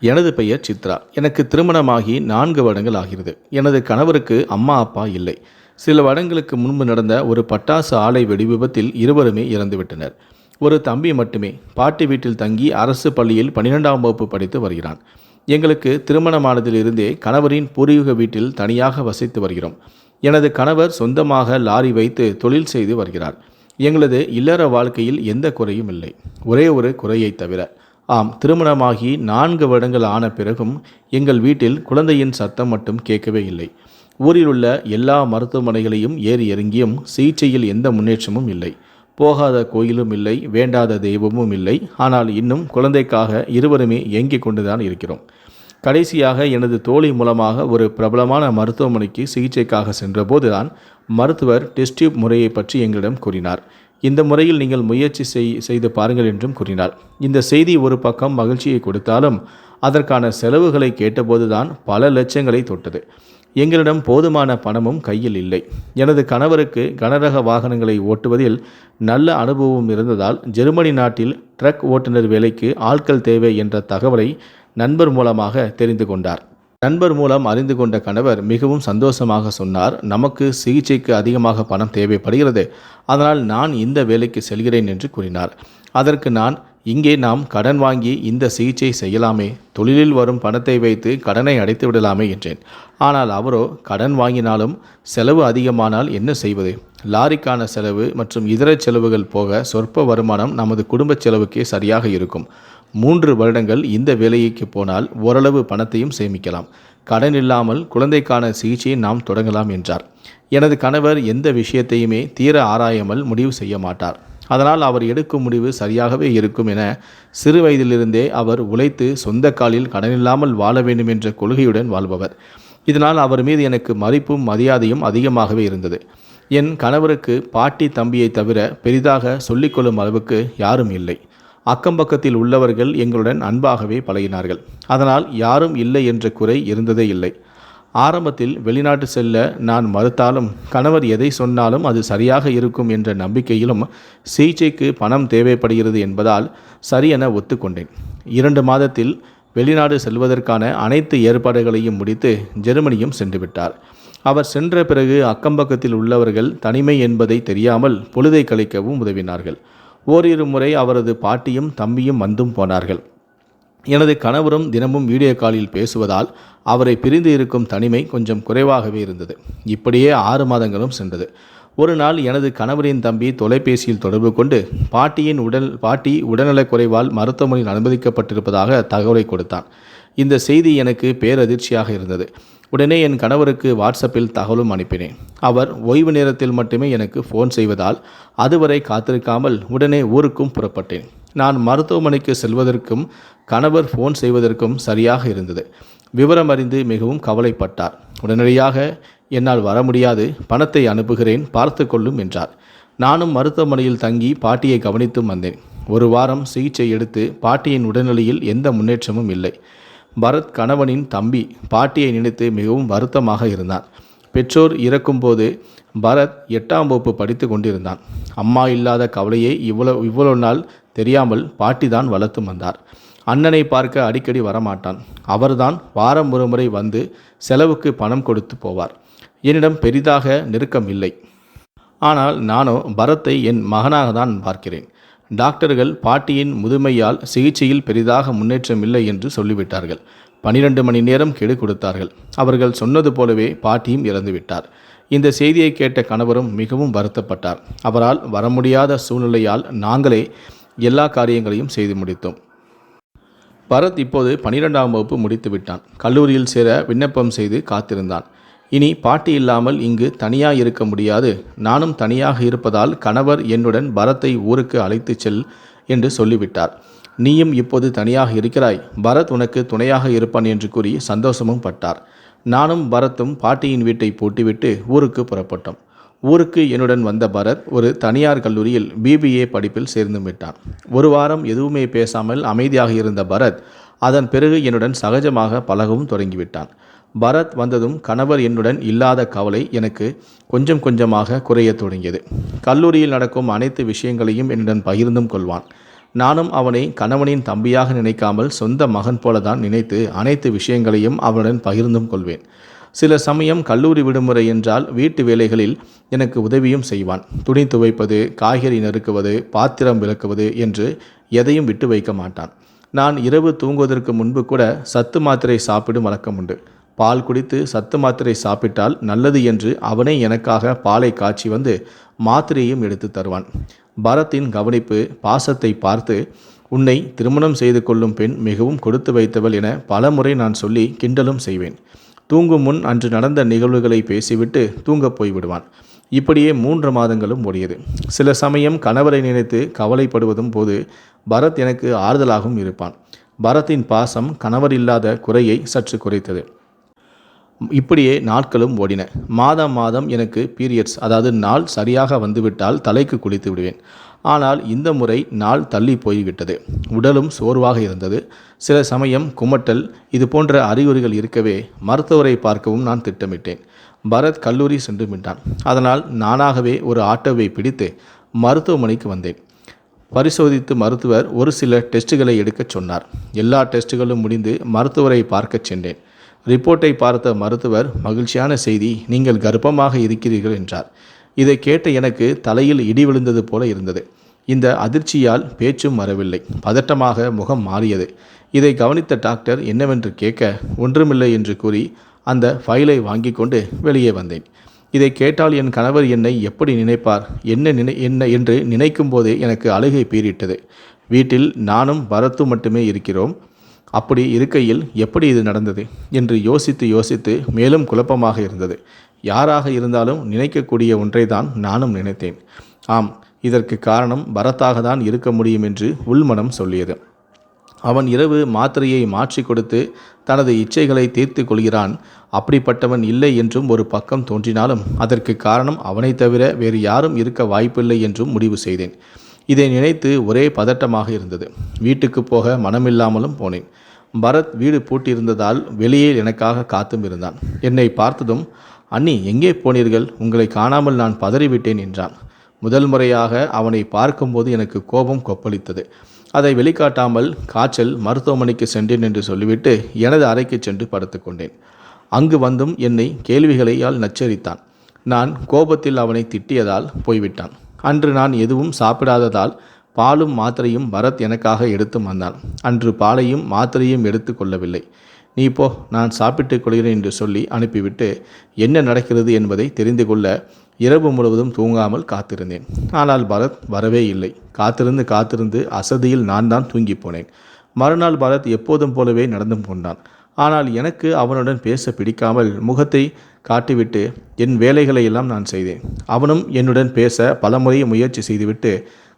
எனது பெயர் சித்ரா. எனக்கு திருமணமாகி நான்கு வருடங்கள் ஆகிறது. எனது கணவருக்கு அம்மா அப்பா இல்லை. சில வருடங்களுக்கு முன்பு நடந்த ஒரு பட்டாசு ஆலை வெடி விபத்தில் இருவருமே இறந்துவிட்டனர். ஒரு தம்பி மட்டுமே. பாட்டி வீட்டில் தங்கி அரசு பள்ளியில் பன்னிரெண்டாம் வகுப்பு படித்து வருகிறான். எங்களுக்கு திருமணமானதிலிருந்தே கணவரின் பூர்வீக வீட்டில் தனியாக வசித்து வருகிறோம். எனது கணவர் சொந்தமாக லாரி வைத்து தொழில் செய்து வருகிறார். எங்களது இல்லற வாழ்க்கையில் எந்த குறையும் இல்லை. ஒரே ஒரு குறையை தவிர ஆம் திருமணமாகி நான்கு வருடங்கள் ஆன பிறகும் எங்கள் வீட்டில் குழந்தையின் சத்தம் மட்டும் கேட்கவே இல்லை. ஊரில் உள்ள எல்லா மருத்துவமனைகளையும் ஏறி இறங்கியும் சிகிச்சையில் எந்த முன்னேற்றமும் இல்லை. போகாத கோயிலும் இல்லை வேண்டாத தெய்வமும் இல்லை. ஆனால் இன்னும் குழந்தைக்காக இருவருமே இயங்கிக் கொண்டுதான் இருக்கிறோம். கடைசியாக எனது தோழி மூலமாக ஒரு பிரபலமான மருத்துவமனைக்கு சிகிச்சைக்காக சென்றபோதுதான் மருத்துவர் டெஸ்ட் டியூப் முறையை பற்றி எங்களிடம் கூறினார். இந்த முறையில் நீங்கள் முயற்சி செய் செய்து பாருங்கள் என்றும் கூறினார். இந்த செய்தி ஒரு பக்கம் மகிழ்ச்சியை கொடுத்தாலும் அதற்கான செலவுகளை கேட்டபோதுதான் பல லட்சங்களை தொட்டது. எங்களிடம் போதுமான பணமும் கையில் இல்லை. எனது கணவருக்கு கனரக வாகனங்களை ஓட்டுவதில் நல்ல அனுபவம் இருந்ததால் ஜெர்மனி நாட்டில் ட்ரக் ஓட்டுநர் வேலைக்கு ஆட்கள் தேவை என்ற தகவலை நண்பர் மூலமாக தெரிந்து கொண்டார். நண்பர் மூலம் அறிந்து கொண்ட கணவர் மிகவும் சந்தோஷமாக சொன்னார் நமக்கு சிகிச்சைக்கு அதிகமாக பணம் தேவைப்படுகிறது. அதனால் நான் இந்த வேலைக்கு செல்கிறேன் என்று கூறினார். அதற்கு நான் இங்கே நாம் கடன் வாங்கி இந்த சிகிச்சை செய்யலாமே. தொழிலில் வரும் பணத்தை வைத்து கடனை அடைத்து விடலாமே என்றேன். ஆனால் அவரோ கடன் வாங்கினாலும் செலவு அதிகமானால் என்ன செய்வது? லாரிக்கான செலவு மற்றும் இதர செலவுகள் போக சொற்ப வருமானம் நமது குடும்ப செலவுக்கே சரியாக இருக்கும். மூன்று வருடங்கள் இந்த வேலைக்கு போனால் ஓரளவு பணத்தையும் சேமிக்கலாம். கடன் இல்லாமல் குழந்தைக்கான சிகிச்சையை நாம் தொடங்கலாம் என்றார். எனது கணவர் எந்த விஷயத்தையுமே தீர ஆராயாமல் முடிவு செய்ய மாட்டார். அதனால் அவர் எடுக்கும் முடிவு சரியாகவே இருக்கும் என சிறு வயதிலிருந்தே அவர் உழைத்து சொந்த காலில் கடனில்லாமல் வாழ வேண்டும் என்ற கொள்கையுடன் வாழ்பவர். இதனால் அவர் மீது எனக்கு மதிப்பும் மரியாதையும் அதிகமாகவே இருந்தது. என் கணவருக்கு பாட்டி தம்பியை தவிர பெரிதாக சொல்லிக்கொள்ளும் அளவுக்கு யாரும் இல்லை. அக்கம்பக்கத்தில் உள்ளவர்கள் எங்களுடன் அன்பாகவே பழகினார்கள். அதனால் யாரும் இல்லை என்ற குறை இருந்ததே இல்லை. ஆரம்பத்தில் வெளிநாட்டு செல்ல நான் மறுத்தாலும் கணவர் எதை சொன்னாலும் அது சரியாக இருக்கும் என்ற நம்பிக்கையிலும் சிகிச்சைக்கு பணம் தேவைப்படுகிறது என்பதால் சரியென ஒத்துக்கொண்டேன். இரண்டு மாதத்தில் வெளிநாடு செல்வதற்கான அனைத்து ஏற்பாடுகளையும் முடித்து ஜெர்மனியும் சென்றுவிட்டார் அவர் சென்ற பிறகு அக்கம்பக்கத்தில் உள்ளவர்கள் தனிமை என்பதை தெரியாமல் பொழுதை கழிக்கவும் உதவினார்கள். ஓரிரு முறை அவரது பாட்டியும் தம்பியும் வந்தும் போனார்கள். எனது கணவரும் தினமும் வீடியோ காலில் பேசுவதால் அவரை பிரிந்து இருக்கும் தனிமை கொஞ்சம் குறைவாகவே இருந்தது. இப்படியே ஆறு மாதங்களும் சென்றது. ஒரு நாள் எனது கணவரின் தம்பி தொலைபேசியில் தொடர்பு கொண்டு பாட்டியின் உடல் பாட்டி உடல்நலக் குறைவால் மருத்துவமனையில் அனுமதிக்கப்பட்டிருப்பதாக தகவலை கொடுத்தான். இந்த செய்தி எனக்கு பேரதிர்ச்சியாக இருந்தது. உடனே என் கணவருக்கு வாட்ஸ்அப்பில் தகவலும் அனுப்பினேன். அவர் ஓய்வு நேரத்தில் மட்டுமே எனக்கு ஃபோன் செய்வதால் அதுவரை காத்திருக்காமல் உடனே ஊருக்கும் புறப்பட்டேன். நான் மருத்துவமனைக்கு செல்வதற்கும் கணவர் ஃபோன் செய்வதற்கும் சரியாக இருந்தது. விவரம் அறிந்து மிகவும் கவலைப்பட்டார். உடனடியாக என்னால் வர முடியாது பணத்தை அனுப்புகிறேன் பார்த்து கொள்ளும் என்றார். நானும் மருத்துவமனையில் தங்கி பாட்டியை கவனித்தும் வந்தேன். ஒரு வாரம் சிகிச்சை எடுத்து பாட்டியின் உடல்நிலையில் எந்த முன்னேற்றமும் இல்லை. பரத் கணவனின் தம்பி பாட்டியை நினைத்து மிகவும் வருத்தமாக இருந்தான். பெற்றோர் இறக்கும்போது பரத் எட்டாம் வகுப்பு படித்து கொண்டிருந்தான். அம்மா இல்லாத கவலையை இவ்வளவு இவ்வளவு நாள் தெரியாமல் பாட்டி தான் வளர்த்து வந்தார். அண்ணனை பார்க்க அடிக்கடி வரமாட்டான். அவர்தான் வாரம் ஒரு முறை வந்து செலவுக்கு பணம் கொடுத்து போவார். என்னிடம் பெரிதாக நெருக்கம் இல்லை. ஆனால் நானோ பரத்தை என் மகனாக தான் பார்க்கிறேன். டாக்டர்கள் பாட்டியின் முதுமையால் சிகிச்சையில் பெரிதாக முன்னேற்றம் இல்லை என்று சொல்லிவிட்டார்கள். பனிரெண்டு மணி நேரம் கெடு கொடுத்தார்கள். அவர்கள் சொன்னது போலவே பாட்டியும் இறந்துவிட்டார் இந்த செய்தியை கேட்ட கணவரும் மிகவும் வருத்தப்பட்டார். அவரால் வர முடியாத சூழ்நிலையால் நாங்களே எல்லா காரியங்களையும் செய்து முடித்தோம். பரத் இப்போது பனிரெண்டாம் வகுப்பு முடித்து விட்டான் கல்லூரியில் சேர விண்ணப்பம் செய்து காத்திருந்தான். இனி பாட்டி இல்லாமல் இங்கு தனியாக இருக்க முடியாது. நானும் தனியாக இருப்பதால் கணவர் என்னுடன் பரத்தை ஊருக்கு அழைத்துச் செல் என்று சொல்லிவிட்டார். நீயும் இப்போது தனியாக இருக்கிறாய். பரத் உனக்கு துணையாக இருப்பான் என்று கூறி சந்தோஷமும் பட்டார். நானும் பரத்தும் பாட்டியின் வீட்டை பூட்டிவிட்டு ஊருக்கு புறப்பட்டோம். ஊருக்கு என்னுடன் வந்த பரத் ஒரு தனியார் கல்லூரியில் பிபிஏ படிப்பில் சேர்ந்து விட்டான் ஒரு வாரம் எதுவுமே பேசாமல் அமைதியாக இருந்த பரத் அதன் பிறகு என்னுடன் சகஜமாக பழகவும் தொடங்கிவிட்டான். பரத் வந்ததும் கணவர் என்னுடன் இல்லாத கவலை எனக்கு கொஞ்சம் கொஞ்சமாக குறையத் தொடங்கியது. கல்லூரியில் நடக்கும் அனைத்து விஷயங்களையும் என்னுடன் பகிர்ந்தும் கொள்வான். நானும் அவனை கணவனின் தம்பியாக நினைக்காமல் சொந்த மகன் போலதான் நினைத்து அனைத்து விஷயங்களையும் அவனுடன் பகிர்ந்தும் கொள்வேன். சில சமயம் கல்லூரி விடுமுறை என்றால் வீட்டு வேலைகளில் எனக்கு உதவியும் செய்வான். துணி துவைப்பது காய்கறி நறுக்குவது பாத்திரம் விளக்குவது என்று எதையும் விட்டு வைக்க மாட்டான். நான் இரவு தூங்குவதற்கு முன்பு கூட சத்து மாத்திரை சாப்பிடும் வழக்கம் உண்டு. பால் குடித்து சத்து மாத்திரை சாப்பிட்டால் நல்லது என்று அவனே எனக்காக பாலை காய்ச்சி வந்து மாத்திரையும் எடுத்து தருவான். பரத்தின் கவனிப்பு பாசத்தை பார்த்து உன்னை திருமணம் செய்து கொள்ளும் பெண் மிகவும் கொடுத்து வைத்தவள் என பலமுறை நான் சொல்லி கிண்டலும் செய்வேன். தூங்கும் முன் அன்று நடந்த நிகழ்வுகளை பேசிவிட்டு தூங்கப் போய்விடுவான் இப்படியே மூன்று மாதங்களும் ஓடியது. சில சமயம் கணவரை நினைத்து கவலைப்படுவதும் போது பரத் எனக்கு ஆறுதலாகவும் இருப்பான். பரத்தின் பாசம் கணவர் இல்லாத குறையை சற்று குறைத்தது. இப்படியே நாட்களும் ஓடின. மாதம் மாதம் எனக்கு பீரியட்ஸ் அதாவது நாள் சரியாக வந்துவிட்டால் தலைக்கு குளித்து விடுவேன். ஆனால் இந்த முறை நாள் தள்ளி போய்விட்டது. உடலும் சோர்வாக இருந்தது. சில சமயம் குமட்டல் இது போன்ற அறிகுறிகள் இருக்கவே மருத்துவரை பார்க்கவும் நான் திட்டமிட்டேன். பரத் கல்லூரி சென்று விட்டான். அதனால் நானாகவே ஒரு ஆட்டோவை பிடித்து மருத்துவமனைக்கு வந்தேன். பரிசோதித்து மருத்துவர் ஒரு சில டெஸ்ட்டுகளை எடுக்கச் சொன்னார். எல்லா டெஸ்ட்டுகளும் முடிந்து மருத்துவரை பார்க்கச் சென்றேன். ரிப்போர்ட்டை பார்த்த மருத்துவர் மகிழ்ச்சியான செய்தி நீங்கள் கர்ப்பமாக இருக்கிறீர்கள் என்றார். இதை கேட்ட எனக்கு தலையில் இடி விழுந்தது போல இருந்தது. இந்த அதிர்ச்சியால் பேச்சும் வரவில்லை. பதட்டமாக முகம் மாறியது. இதை கவனித்த டாக்டர் என்னவென்று கேட்க ஒன்றுமில்லை என்று கூறி அந்த ஃபைலை வாங்கி கொண்டு வெளியே வந்தேன். இதை கேட்டால் என் கணவர் என்னை எப்படி நினைப்பார்? என்ன நினை என்ன என்று நினைக்கும் போதே எனக்கு அழுகை பீறிட்டது. வீட்டில் நானும் பரத்து மட்டுமே இருக்கிறோம். அப்படி இருக்கையில் எப்படி இது நடந்தது? என்று யோசித்து யோசித்து மேலும் குழப்பமாக இருந்தது. யாராக இருந்தாலும் நினைக்கக்கூடிய ஒன்றை தான் நானும் நினைத்தேன். ஆம் இதற்கு காரணம் பரத்தாக தான் இருக்க முடியும் என்று உள்மனம் சொல்லியது. அவன் இரவு மாத்திரையை மாற்றி கொடுத்து தனது இச்சைகளை தீர்த்து கொள்கிறான். அப்படிப்பட்டவன் இல்லை என்றும் ஒரு பக்கம் தோன்றினாலும் அதற்கு காரணம் அவனைத் தவிர வேறு யாரும் இருக்க வாய்ப்பில்லை என்றும் முடிவு செய்தேன். இதை நினைத்து ஒரே பதட்டமாக இருந்தது. வீட்டுக்கு போக மனமில்லாமலும் போனேன். பரத் வீடு பூட்டியிருந்ததால் வெளியே எனக்காக காத்தும் இருந்தான். என்னை பார்த்ததும் அண்ணி எங்கே போனீர்கள்? உங்களை காணாமல் நான் பதறிவிட்டேன் என்றான். முதல் முறையாக அவனை பார்க்கும்போது எனக்கு கோபம் கொப்பளித்தது. அதை வெளிக்காட்டாமல் காய்ச்சல் மருத்துவமனைக்கு சென்றேன் என்று சொல்லிவிட்டு எனது அறைக்கு சென்று படுத்துக்கொண்டேன் அங்கு வந்தும் என்னை கேள்விகளையால் நச்சரித்தான். நான் கோபத்தில் அவனை திட்டியதால் போய்விட்டான். அன்று நான் எதுவும் சாப்பிடாததால் பாலும் மாத்திரையும் பரத் எனக்காக எடுத்து வந்தான் அன்று பாலையும் மாத்திரையும் எடுத்து கொள்ளவில்லை. நீ போ நான் சாப்பிட்டுக் கொள்கிறேன் என்று சொல்லி அனுப்பிவிட்டு என்ன நடக்கிறது என்பதை தெரிந்து கொள்ள இரவு முழுவதும் தூங்காமல் காத்திருந்தேன். ஆனால் பரத் வரவே இல்லை. காத்திருந்து காத்திருந்து அசதியில் நான் தான் தூங்கி போனேன். மறுநாள் பரத் எப்போதும் போலவே நடந்து கொண்டான். ஆனால் எனக்கு அவனுடன் பேச பிடிக்காமல் முகத்தை காட்டிவிட்டு என் வேலைகளை எல்லாம் நான் செய்தேன். அவனும் என்னுடன் பேச பலமுறை முயற்சி செய்துவிட்டு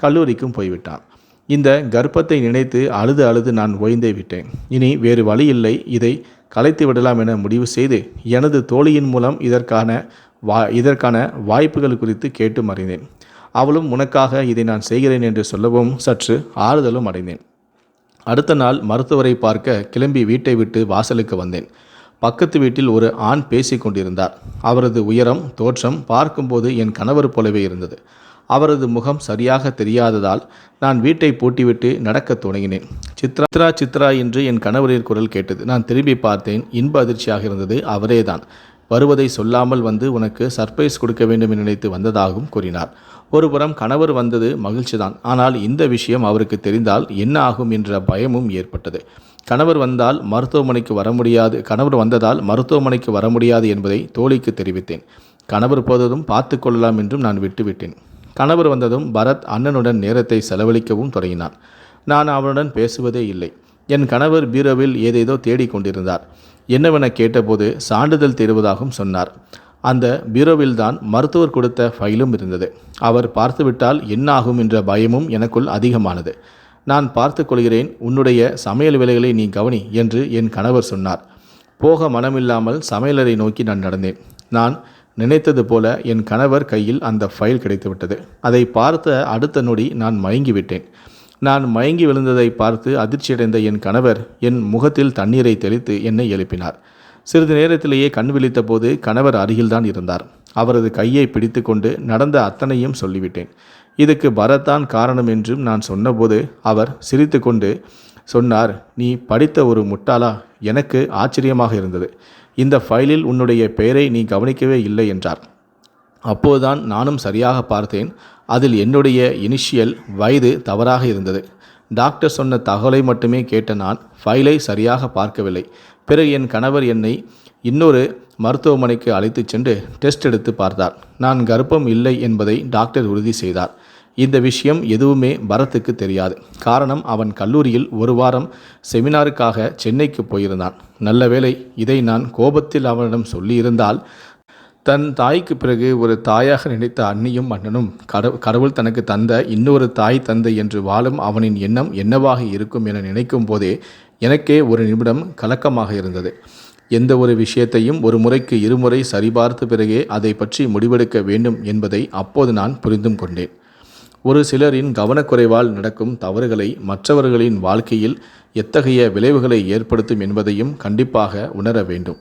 கல்லூரிக்கும் போய்விட்டான். இந்த கர்ப்பத்தை நினைத்து அழுது அழுது நான் ஓய்ந்தே விட்டேன். இனி வேறு வழி இல்லை. இதை கலைத்து விடலாம் என முடிவு செய்து எனது தோழியின் மூலம் இதற்கான வா இதற்கான வாய்ப்புகள் குறித்து கேட்டு அறிந்தேன் அவளும் உனக்காக இதை நான் செய்கிறேன் என்று சொல்லவும் சற்று ஆறுதலும் அடைந்தேன். அடுத்த நாள் மருத்துவரை பார்க்க கிளம்பி வீட்டை விட்டு வாசலுக்கு வந்தேன். பக்கத்து வீட்டில் ஒரு ஆண் பேசி கொண்டிருந்தார். அவரது உயரம் தோற்றம் பார்க்கும்போது என் கணவர் போலவே இருந்தது. அவரது முகம் சரியாக தெரியாததால் நான் வீட்டை பூட்டிவிட்டு நடக்கத் தொடங்கினேன். சித்ரா சித்ரா சித்ரா என்று என் கணவரின் குரல் கேட்டது. நான் திரும்பி பார்த்தேன். இன்ப அதிர்ச்சியாக இருந்தது அவரேதான். வருவதை சொல்லாமல் வந்து உனக்கு சர்ப்ரைஸ் கொடுக்க வேண்டும் என நினைத்து வந்ததாகவும் கூறினார். ஒருபுறம் கணவர் வந்தது மகிழ்ச்சிதான். ஆனால் இந்த விஷயம் அவருக்கு தெரிந்தால் என்ன ஆகும் என்ற பயமும் ஏற்பட்டது. கணவர் வந்தால் மருத்துவமனைக்கு வர முடியாது. கணவர் வந்ததால் மருத்துவமனைக்கு வர முடியாது என்பதை தோழிக்கு தெரிவித்தேன். கணவர் போததும் பார்த்து கொள்ளலாம் என்றும் நான் விட்டுவிட்டேன். கணவர் வந்ததும் பரத் அண்ணனுடன் நேரத்தை செலவழிக்கவும் தொடங்கினான். நான் அவனுடன் பேசுவதே இல்லை. என் கணவர் பீரோவில் ஏதேதோ தேடிக் கொண்டிருந்தார் என்னவென கேட்டபோது சான்றிதழ் தேடுவதாகவும் சொன்னார். அந்த பீரோவில்தான் மருத்துவர் கொடுத்த ஃபைலும் இருந்தது. அவர் பார்த்துவிட்டால் என்ன ஆகும் என்ற பயமும் எனக்குள் அதிகமானது. நான் பார்த்து கொள்கிறேன் உன்னுடைய சமையல் வேலைகளை நீ கவனி என்று என் கணவர் சொன்னார். போக மனமில்லாமல் சமையலறை நோக்கி நான் நடந்தேன். நான் நினைத்தது போல என் கணவர் கையில் அந்த ஃபைல் கிடைத்துவிட்டது. அதை பார்த்த அடுத்த நொடி நான் மயங்கிவிட்டேன். நான் மயங்கி விழுந்ததை பார்த்து அதிர்ச்சியடைந்த என் கணவர் என் முகத்தில் தண்ணீரை தெளித்து என்னை எழுப்பினார். சிறிது நேரத்திலேயே கண் விழித்த போது கணவர் அருகில்தான் இருந்தார். அவரது கையை பிடித்து கொண்டு நடந்த அத்தனையும் சொல்லிவிட்டேன். இதுக்கு பரத்தான் காரணம் என்றும் நான் சொன்னபோது அவர் சிரித்துக்கொண்டு சொன்னார் நீ படித்த ஒரு முட்டாளா? எனக்கு ஆச்சரியமாக இருந்தது. இந்த ஃபைலில் உன்னுடைய பெயரை நீ கவனிக்கவே இல்லை என்றார். அப்போதுதான் நானும் சரியாக பார்த்தேன். அதில் என்னுடைய இனிஷியல் வயது தவறாக இருந்தது. டாக்டர் சொன்ன தகவலை மட்டுமே கேட்ட நான் ஃபைலை சரியாக பார்க்கவில்லை. பிறகு என் கணவர் என்னை இன்னொரு மருத்துவமனைக்கு அழைத்துச் சென்று டெஸ்ட் எடுத்து பார்த்தார். நான் கர்ப்பம் இல்லை என்பதை டாக்டர் உறுதி செய்தார். இந்த விஷயம் எதுவுமே பரத்துக்கு தெரியாது. காரணம் அவன் கல்லூரியில் ஒரு வாரம் செமினாருக்காக சென்னைக்கு போயிருந்தான். நல்ல வேளை இதை நான் கோபத்தில் அவனிடம் சொல்லியிருந்தால் தன் தாய்க்கு பிறகு ஒரு தாயாக நினைத்த அண்ணியும் மன்னனும் கடவு கடவுள் தனக்கு தந்த இன்னொரு தாய் தந்தை என்று வாழும் அவனின் எண்ணம் என்னவாக இருக்கும் என நினைக்கும் போதே எனக்கே ஒரு நிமிடம் கலக்கமாக இருந்தது. எந்த ஒரு விஷயத்தையும் ஒரு முறைக்கு இருமுறை சரிபார்த்த பிறகே அதை பற்றி முடிவெடுக்க வேண்டும் என்பதை அப்போது நான் புரிந்தும் கொண்டேன். ஒரு சிலரின் கவனக்குறைவால் நடக்கும் தவறுகளை மற்றவர்களின் வாழ்க்கையில் எத்தகைய விளைவுகளை ஏற்படுத்தும் என்பதையும் கண்டிப்பாக உணர வேண்டும்.